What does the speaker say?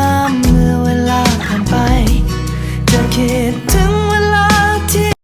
ม